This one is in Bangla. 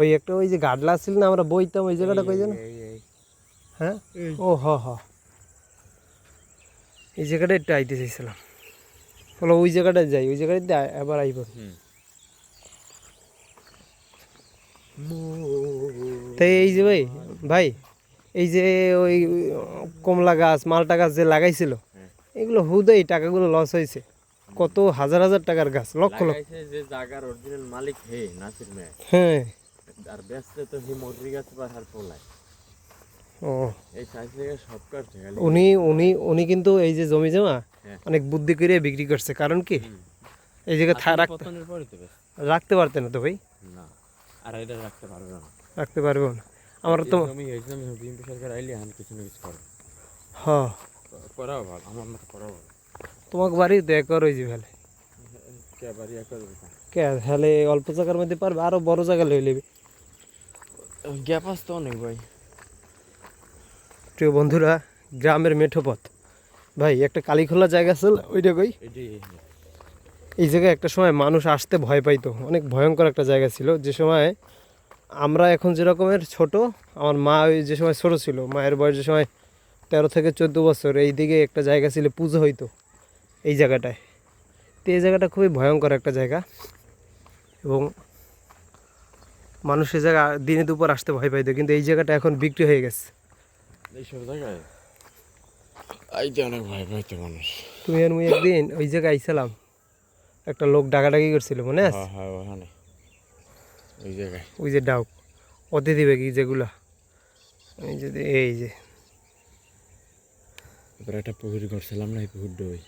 ওই একটা ওই যে গাডলা ছিল না আমরা বইতাম ওই জায়গাটা কই যেন? হ্যাঁ? ও হ হ। এই জায়গাটা একটু আইতে চাইছিলাম। বলো ওই জায়গাটায় যাই ওই জায়গাটাতে আ- আবার আইব। তাই এই যে ভাই ভাই এই যে ওই কমলা গাছ মালটা গাছ যে লাগাইছিল হ্যাঁ। এগুলো হুদেই টাকাগুলো লস হয়েছে। কত হাজার হাজার টাকার গাছ লক্ষ লক্ষ। লাগাইছে যে জাগার অরিজিনাল মালিক হে নাসির মেয়ে হ্যাঁ। আর তো হি মরি গেছে বা হার পোলায় ও। এই সাইজ থেকে সব কাটছে উনি উনি উনি কিন্তু এই যে জমি জমা হ্যাঁ। অনেক বুদ্ধি করে বিক্রি করছে। কারণ কি? এই জায়গায় থা- রাখতে। রাখতে পারতেন না তো ভাই? না আর এটা রাখতে পারবে না। রাখতে পারব না। আমার তো এই জমি এই জমি বিএমপি সরকার আইলে আমি কিছু না কিছু করব। হ। করাও ভালো আমার মতো করাও ভালো। তোমাকে বাড়ি তো একর হয়েছে ফেলে কে বাড়ি কে অল্প জায়গার মধ্যে পারবে আরও বড় জায়গা লই নেবে। গ্যাপ আসতো অনেক ভাই। প্রিয় বন্ধুরা গ্রামের মেঠোপথ। ভাই একটা কালীখোলা জায়গা ছিল ওইটা কই? এই জায়গায় একটা সময় মানুষ আসতে ভয় পাইতো। অনেক ভয়ঙ্কর একটা জায়গা ছিল। যে সময় আমরা এখন যেরকমের ছোট আমার মা ওই যে সময় ছোট ছিল মায়ের বয়স যে সময় তেরো থেকে চোদ্দ বছর এই দিকে একটা জায়গা ছিল পুজো হইতো এই জায়গাটায়। তো এই জায়গাটা খুবই ভয়ঙ্কর একটা জায়গা। এবং মানুষ এই জায়গা দিনে দুপুর আসতে ভয় পাইতো কিন্তু এই জায়গাটা এখন বিক্রি হয়ে গেছে। এইসব জায়গায়? আইতে অনেক ভয় পাইতো মানুষ। তুমি আর মুই একদিন ওই জায়গায় আইছিলাম একটা লোক ডাকাডাকি করছিল মনে আছে? হ্যাঁ হ্যাঁ ওখানে। ওই জায়গায়। ওই যে ডাউক ওতে দিবে কি যেগুলা। এই যে এই যে। একটা পুকুরি করছিলাম না এই পুকুর ডই